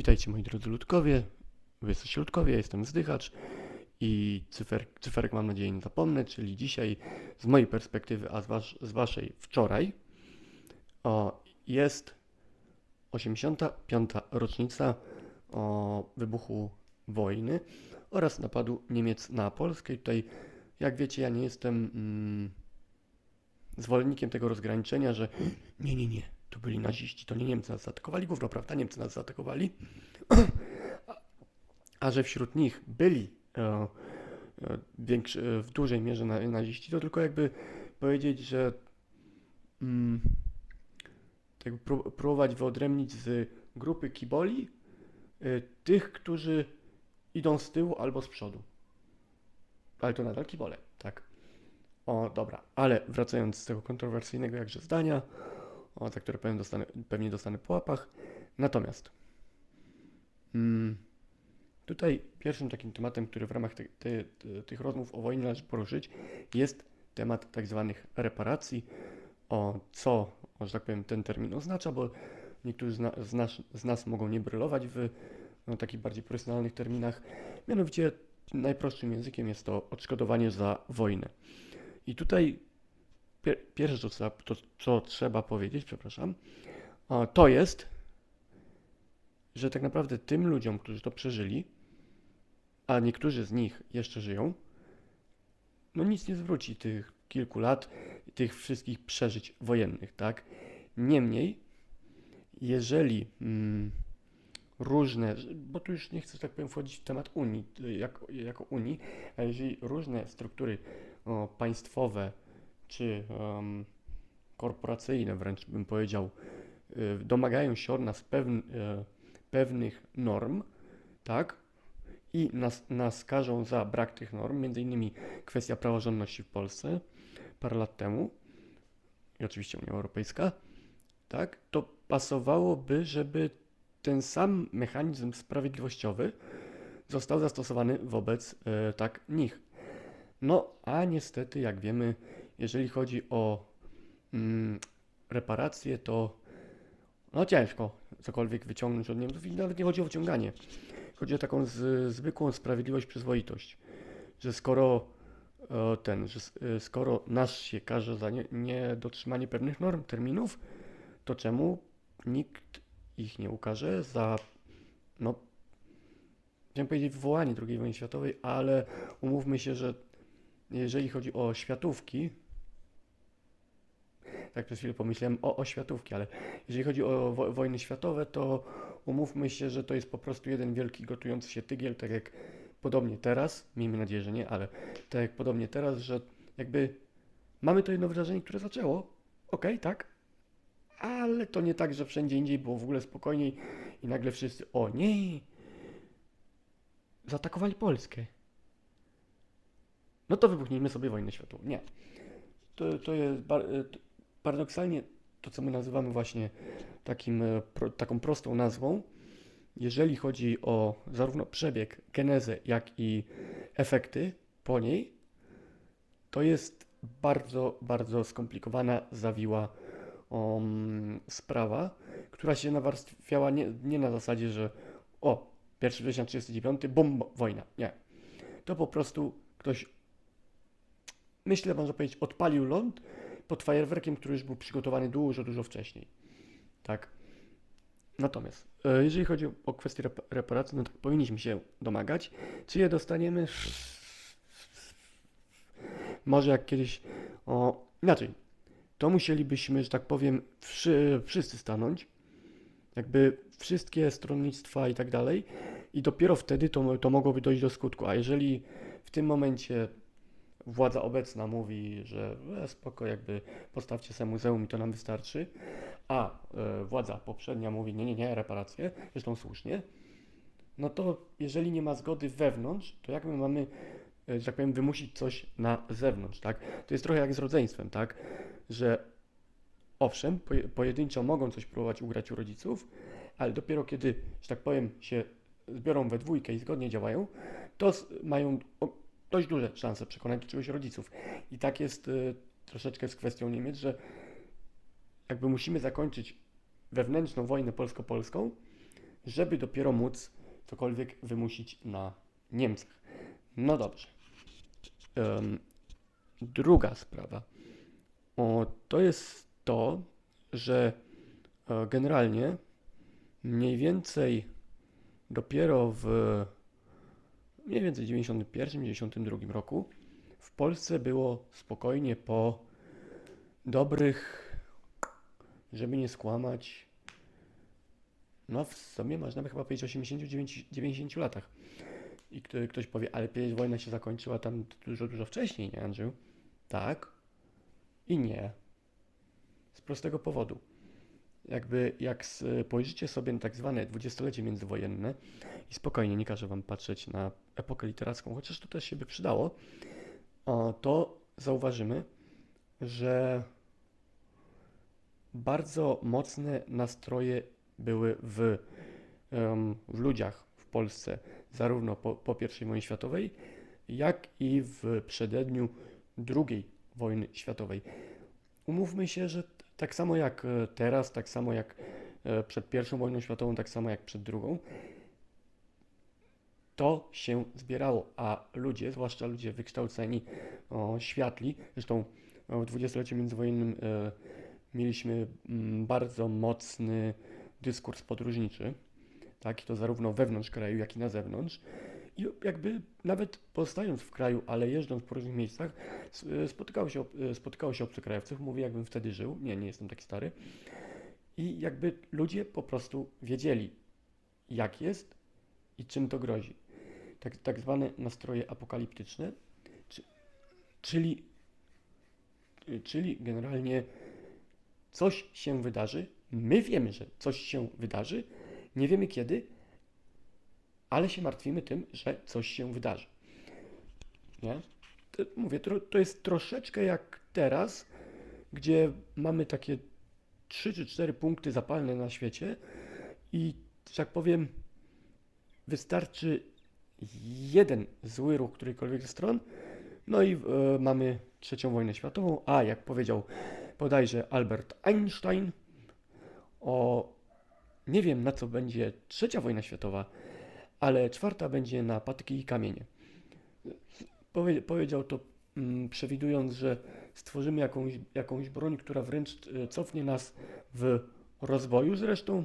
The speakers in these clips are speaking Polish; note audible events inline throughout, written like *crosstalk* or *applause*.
Witajcie moi drodzy ludkowie, wy jesteście ludkowie, ja jestem Zdychacz i cyfer, cyferek mam nadzieję nie zapomnę, czyli dzisiaj z mojej perspektywy, a z, wasz, z waszej wczoraj o, jest 85. rocznica o, wybuchu wojny oraz napadu Niemiec na Polskę. I tutaj, jak wiecie, ja nie jestem mm, zwolennikiem tego rozgraniczenia, że nie, nie, nie, to byli naziści, to nie Niemcy nas zaatakowali, gówno, prawda, Niemcy nas zaatakowali, a, a że wśród nich byli e, e, większy, e, w dużej mierze na, naziści, to tylko jakby powiedzieć, że mm, tak próbować wyodrębnić z grupy kiboli e, tych, którzy idą z tyłu albo z przodu. Ale to nadal kibole, tak. O, dobra, ale wracając z tego kontrowersyjnego jakże zdania, o, za które pewnie dostanę, pewnie dostanę po łapach. Natomiast mm, tutaj pierwszym takim tematem, który w ramach te, te, te, tych rozmów o wojnie należy poruszyć, jest temat tak zwanych reparacji. O co, o, że tak powiem, ten termin oznacza, bo niektórzy z, z, nas, z nas mogą nie brylować w no, takich bardziej profesjonalnych terminach. Mianowicie najprostszym językiem jest to odszkodowanie za wojnę. I tutaj pier, pierwsze, co, to, co trzeba powiedzieć, przepraszam, to jest, że tak naprawdę tym ludziom, którzy to przeżyli, a niektórzy z nich jeszcze żyją, no nic nie zwróci tych kilku lat, tych wszystkich przeżyć wojennych, tak? Niemniej, jeżeli mm, różne, bo tu już nie chcę, tak powiem, wchodzić w temat Unii, jako, Unii, a jeżeli różne struktury o, państwowe czy em, korporacyjne, wręcz bym powiedział, y, domagają się od nas pewn, y, pewnych norm, tak? I nas, nas za brak tych norm, między innymi kwestia praworządności w Polsce parę lat temu i oczywiście Unia Europejska, tak? To pasowałoby, żeby ten sam mechanizm sprawiedliwościowy został zastosowany wobec e, tak nich. No, a niestety, jak wiemy, jeżeli chodzi o mm, reparacje, to no ciężko cokolwiek wyciągnąć od i nawet nie chodzi o wyciąganie. Chodzi o taką z, zwykłą sprawiedliwość, przyzwoitość. Że skoro e, ten, że e, skoro nas się karze za nie- niedotrzymanie pewnych norm, terminów, to czemu nikt ich nie ukaże za, no, chciałem powiedzieć wywołanie II wojny światowej, ale umówmy się, że jeżeli chodzi o światówki, tak przez chwilę pomyślałem o, o światówki, ale jeżeli chodzi o wo wojny światowe, to umówmy się, że to jest po prostu jeden wielki gotujący się tygiel, tak jak podobnie teraz, miejmy nadzieję, że nie, ale tak jak podobnie teraz, że jakby mamy to jedno wydarzenie, które zaczęło, okej, tak, ale to nie tak, że wszędzie indziej było w ogóle spokojniej i nagle wszyscy, o nie, zaatakowali Polskę. No to wybuchnijmy sobie wojnę światową. Nie. To, to jest e, to, paradoksalnie to, co my nazywamy właśnie takim, e, pro, taką prostą nazwą, jeżeli chodzi o zarówno przebieg, genezę, jak i efekty po niej, to jest bardzo, bardzo skomplikowana, zawiła um, sprawa, która się nawarstwiała nie, nie na zasadzie, że o, 1 września 39, bum, wojna. Nie. To po prostu ktoś, myślę, można powiedzieć, odpalił ląd pod fajerwerkiem, który już był przygotowany dużo, dużo wcześniej. Tak. Natomiast, e, jeżeli chodzi o- kwestię rep- reparacji, no tak powinniśmy się domagać. Czy je dostaniemy? Może jak kiedyś, o, inaczej, to musielibyśmy, że tak powiem, wszy, wszyscy stanąć, jakby wszystkie stronnictwa i tak dalej, i dopiero wtedy to, to mogłoby dojść do skutku. A jeżeli w tym momencie władza obecna mówi, że e, spoko, jakby postawcie sobie muzeum i to nam wystarczy, a e, władza poprzednia mówi nie, nie, nie, reparacje, zresztą słusznie, no to jeżeli nie ma zgody wewnątrz, to jak my mamy, e, że tak powiem, wymusić coś na zewnątrz, tak? To jest trochę jak z rodzeństwem, tak? Że owszem, poje- pojedynczo mogą coś próbować ugrać u rodziców, ale dopiero kiedy, że tak powiem, się zbiorą we dwójkę i zgodnie działają, to mają dość duże szanse przekonać do czegoś rodziców. I tak jest y, troszeczkę z kwestią Niemiec, że jakby musimy zakończyć wewnętrzną wojnę polsko-polską, żeby dopiero móc cokolwiek wymusić na Niemcach. No dobrze. Druga sprawa. O, to jest to, że e, generalnie mniej więcej dopiero w mniej więcej 91-92 roku w Polsce było spokojnie po dobrych, żeby nie skłamać, no w sumie można by chyba powiedzieć 80-90 latach. I kto- ktoś powie, ale przecież wojna się zakończyła tam dużo, dużo wcześniej, nie Andrzej? Tak i nie. Z prostego powodu. Jakby jak spojrzycie sobie na tak zwane dwudziestolecie międzywojenne i spokojnie, nie każę wam patrzeć na epokę literacką, chociaż to też się by przydało, to zauważymy, że bardzo mocne nastroje były w, w ludziach w Polsce, zarówno po, po I wojnie światowej, jak i w przededniu II wojny światowej. Umówmy się, że tak samo jak e, teraz, tak samo jak e, przed I wojną światową, tak samo jak przed II, to się zbierało, a ludzie, zwłaszcza ludzie wykształceni, o, światli, zresztą w dwudziestoleciu międzywojennym e, mieliśmy mm, bardzo mocny dyskurs podróżniczy, tak, i to zarówno wewnątrz kraju, jak i na zewnątrz. I jakby nawet pozostając w kraju, ale jeżdżąc po różnych miejscach, e, spotykało się, e, spotykało się obcokrajowców, mówię jakbym wtedy żył, nie, nie jestem taki stary. I jakby ludzie po prostu wiedzieli, jak jest i czym to grozi. Tak, tak zwane nastroje apokaliptyczne, czy, czyli, czyli generalnie coś się wydarzy. My wiemy, że coś się wydarzy, nie wiemy kiedy, ale się martwimy tym, że coś się wydarzy. Nie? To, mówię, to, to jest troszeczkę jak teraz, gdzie mamy takie trzy czy cztery punkty zapalne na świecie i, że tak powiem, wystarczy jeden zły ruch którejkolwiek ze stron, no i e, mamy trzecią wojnę światową, a jak powiedział bodajże Albert Einstein, o nie wiem na co będzie trzecia wojna światowa, ale czwarta będzie na patyki i kamienie. Powie, powiedział to mm, przewidując, że stworzymy jakąś, jakąś broń, która wręcz e, cofnie nas w rozwoju. Zresztą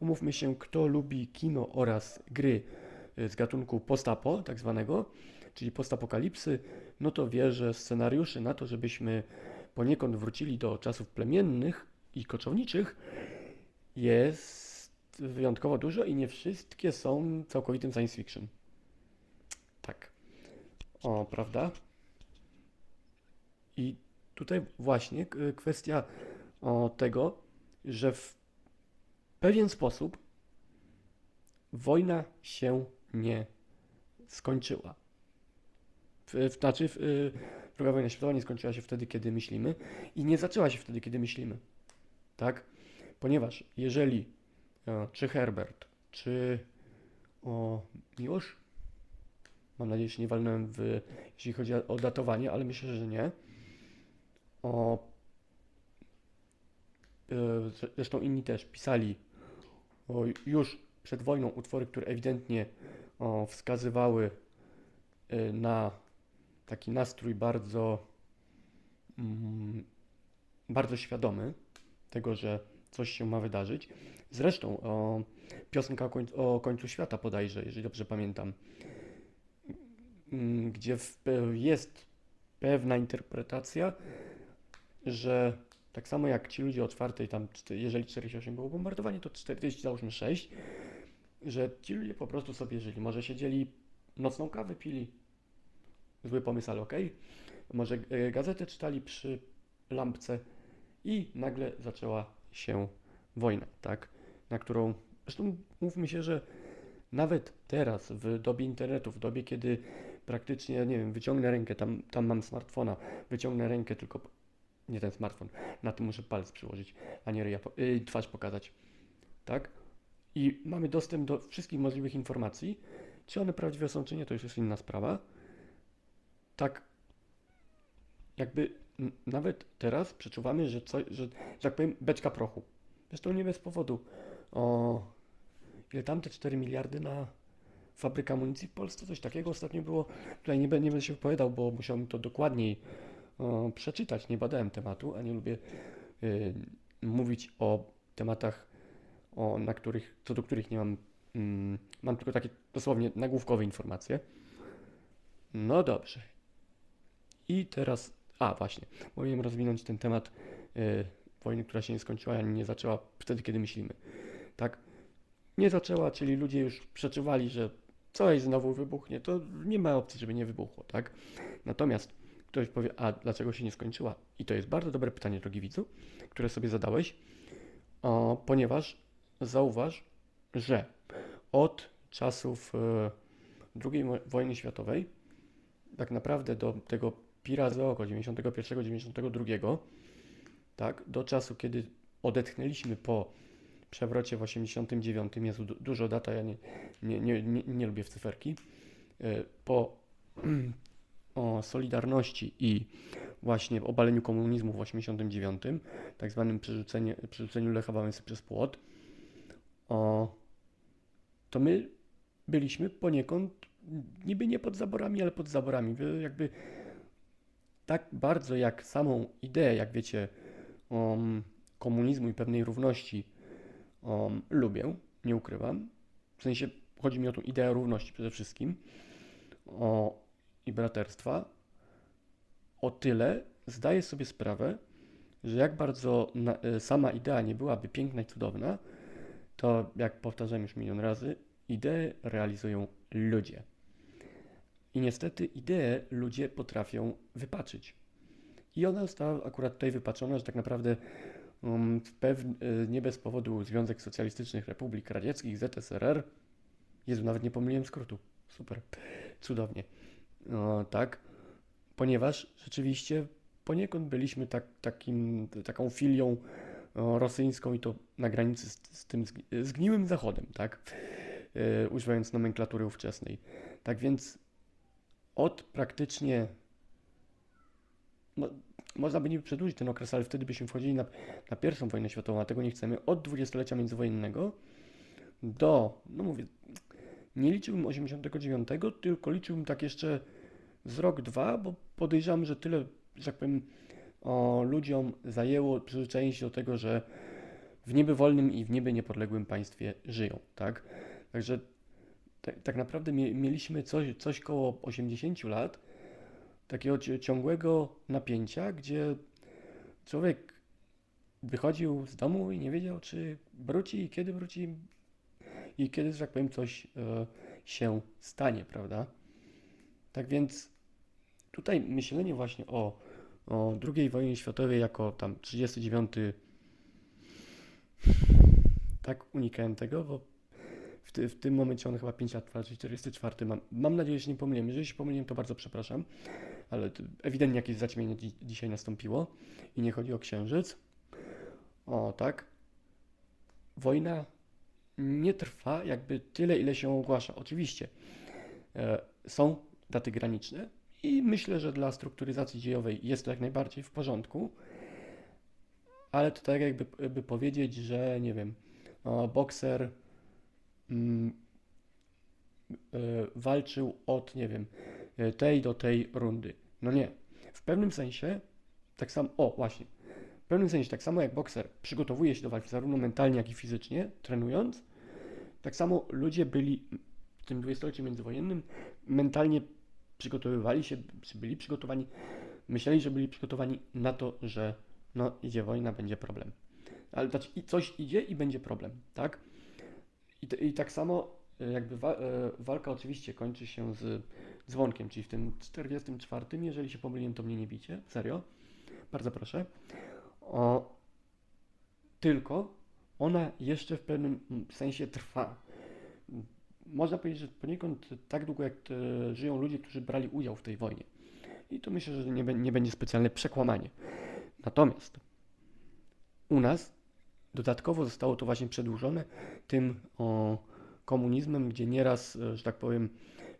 umówmy się, kto lubi kino oraz gry z gatunku postapo, tak zwanego, czyli postapokalipsy, no to wie, że scenariuszy na to, żebyśmy poniekąd wrócili do czasów plemiennych i koczowniczych, jest wyjątkowo dużo i nie wszystkie są całkowitym science fiction. Tak. O, prawda? I tutaj właśnie k- kwestia tego, że w pewien sposób wojna się nie skończyła. W, znaczy, w, y, druga wojna światowa nie skończyła się wtedy, kiedy myślimy i nie zaczęła się wtedy, kiedy myślimy. Tak? Ponieważ jeżeli czy Herbert, czy o, Miłosz, mam nadzieję, że nie walnąłem w, jeśli chodzi o datowanie, ale myślę, że nie. O, zre- zresztą inni też pisali już przed wojną utwory, które ewidentnie o, wskazywały e, na taki nastrój bardzo, mm, bardzo świadomy tego, że coś się ma wydarzyć. Zresztą o, piosenka o, koń, o końcu świata bodajże, jeżeli dobrze pamiętam, mm, gdzie w, jest pewna interpretacja, że tak samo jak ci ludzie o czwartej, tam, jeżeli 48 było bombardowanie, to 40 załóżmy 6, że ci ludzie po prostu sobie żyli. Może siedzieli, nocną kawę pili, zły pomysł, ale okej. Może e, gazetę czytali przy lampce i nagle zaczęła się wojna, tak? Na którą, zresztą mówmy się, że nawet teraz, w dobie internetu, w dobie, kiedy praktycznie, nie wiem, wyciągnę rękę, tam, tam mam smartfona, wyciągnę rękę tylko, nie ten smartfon, na tym muszę palec przyłożyć, a nie ryja, po- y, twarz pokazać, tak? I mamy dostęp do wszystkich możliwych informacji, czy one prawdziwe są, czy nie, to już jest inna sprawa. Tak, jakby nawet teraz przeczuwamy, że, coś, że, że tak powiem, beczka prochu. Zresztą nie bez powodu. O, ile tam te 4 miliardy na fabrykę amunicji w Polsce? Coś takiego ostatnio było. Tutaj nie, nie będę się wypowiadał, bo musiałbym to dokładniej o, przeczytać. Nie badałem tematu, a nie lubię y, mówić o tematach, o, na których, co do których nie mam, mm, mam tylko takie dosłownie nagłówkowe informacje. No dobrze. I teraz, a właśnie, powinienem rozwinąć ten temat y, wojny, która się nie skończyła, ani nie zaczęła wtedy, kiedy myślimy. Tak? Nie zaczęła, czyli ludzie już przeczuwali, że coś znowu wybuchnie, to nie ma opcji, żeby nie wybuchło, tak? Natomiast ktoś powie, a dlaczego się nie skończyła? I to jest bardzo dobre pytanie, drogi widzu, które sobie zadałeś, o, ponieważ zauważ, że od czasów e, II wo- wojny światowej, tak naprawdę do tego pi razy oko 91-92, tak, do czasu, kiedy odetchnęliśmy po przewrocie w 89, jest du- dużo data, ja nie, nie, nie, nie, nie lubię w cyferki, e, po *clears throat* o Solidarności i właśnie obaleniu komunizmu w 89, tak zwanym przerzuceniu, przerzuceniu Lecha Wałęsy przez płot, o, to my byliśmy poniekąd niby nie pod zaborami, ale pod zaborami. Jakby tak bardzo jak samą ideę, jak wiecie, um, komunizmu i pewnej równości um, lubię, nie ukrywam. W sensie chodzi mi o tą ideę równości przede wszystkim o, i braterstwa. O tyle zdaję sobie sprawę, że jak bardzo na, e, sama idea nie byłaby piękna i cudowna, to jak powtarzam już milion razy, idee realizują ludzie. I niestety idee ludzie potrafią wypaczyć. I ona została akurat tutaj wypaczona, że tak naprawdę um, nie bez powodu Związek Socjalistycznych Republik Radzieckich, ZSRR, Jezu, nawet nie pomyliłem skrótu. Super, cudownie. No, tak, ponieważ rzeczywiście poniekąd byliśmy tak, takim, taką filią rosyjską i to na granicy z, z tym zgni- zgniłym zachodem, tak, e, używając nomenklatury ówczesnej. Tak więc od praktycznie, mo, można by nie przedłużyć ten okres, ale wtedy byśmy wchodzili na, na pierwszą wojnę światową, a tego nie chcemy, od dwudziestolecia międzywojennego do, no mówię, nie liczyłbym 89, tylko liczyłbym tak jeszcze z rok, dwa, bo podejrzewam, że tyle, że tak powiem, o, ludziom zajęło przyzwyczajenie się do tego, że w nieby wolnym i w nieby niepodległym państwie żyją, tak? Także tak, tak naprawdę mie, mieliśmy coś, coś koło 80 lat, takiego ci- ciągłego napięcia, gdzie człowiek wychodził z domu i nie wiedział, czy wróci i kiedy wróci i kiedy, że tak powiem, coś e, się stanie, prawda? Tak więc tutaj myślenie właśnie o, o II wojnie światowej jako tam 39 tak unikałem tego, bo w, ty, w tym momencie on chyba 5 lat czyli 44 mam, mam nadzieję, że się nie pomyliłem. Jeżeli się pomyliłem, to bardzo przepraszam, ale ewidentnie jakieś zaćmienie dzi dzisiaj nastąpiło i nie chodzi o księżyc. O, tak. Wojna nie trwa jakby tyle, ile się ogłasza. Oczywiście e, są daty graniczne i myślę, że dla strukturyzacji dziejowej jest to jak najbardziej w porządku, ale to tak jakby, jakby powiedzieć, że nie wiem, o, bokser mm, e, walczył od, nie wiem, e, tej do tej rundy. No nie. W pewnym sensie, tak samo, o właśnie, w pewnym sensie tak samo jak bokser przygotowuje się do walki zarówno mentalnie, jak i fizycznie, trenując, tak samo ludzie byli w tym dwudziestoleciu międzywojennym mentalnie przygotowywali się, byli przygotowani, myśleli, że byli przygotowani na to, że no idzie wojna, będzie problem. Ale znaczy coś idzie i będzie problem, tak? I, i tak samo e, jakby wa- e, walka oczywiście kończy się z dzwonkiem, czyli w tym 44, jeżeli się pomyliłem, to mnie nie bicie, serio, bardzo proszę. O, tylko ona jeszcze w pewnym sensie trwa. Można powiedzieć, że poniekąd tak długo, jak żyją ludzie, którzy brali udział w tej wojnie. I to myślę, że nie, nie będzie specjalne przekłamanie. Natomiast u nas dodatkowo zostało to właśnie przedłużone tym o, komunizmem, gdzie nieraz, e, że tak powiem,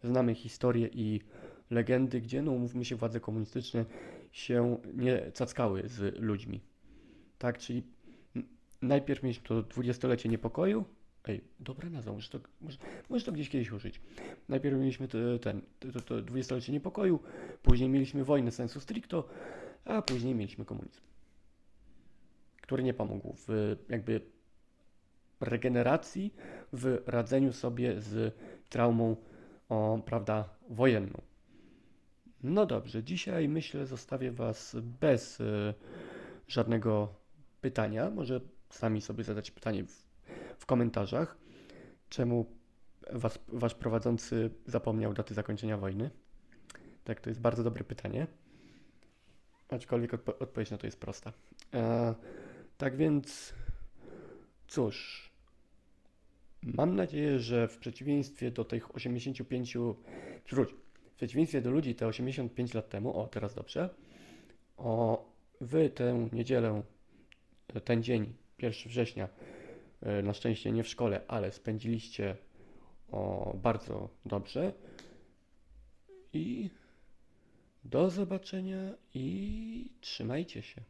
znamy historię i legendy, gdzie, no umówmy się, władze komunistyczne się nie cackały z ludźmi. Tak, czyli najpierw mieliśmy to dwudziestolecie niepokoju, Ej, dobra nazwa, może to, może, może to gdzieś kiedyś użyć. Najpierw mieliśmy te- ten, to, to, to dwudziestolecie niepokoju, później mieliśmy wojnę sensu stricto, a później mieliśmy komunizm, który nie pomógł w jakby regeneracji, w radzeniu sobie z traumą, o, prawda, wojenną. No dobrze, dzisiaj myślę zostawię Was bez e, żadnego pytania. Może sami sobie zadać pytanie w, w komentarzach, czemu was, Wasz prowadzący zapomniał daty zakończenia wojny. Tak, to jest bardzo dobre pytanie. Aczkolwiek odpo- odpowiedź na to jest prosta. E, tak więc, cóż, mam nadzieję, że w przeciwieństwie do tych 85, wróć, w przeciwieństwie do ludzi te 85 lat temu, o teraz dobrze, o wy tę niedzielę, ten dzień, 1 września, na szczęście nie w szkole, ale spędziliście o bardzo dobrze i do zobaczenia i trzymajcie się.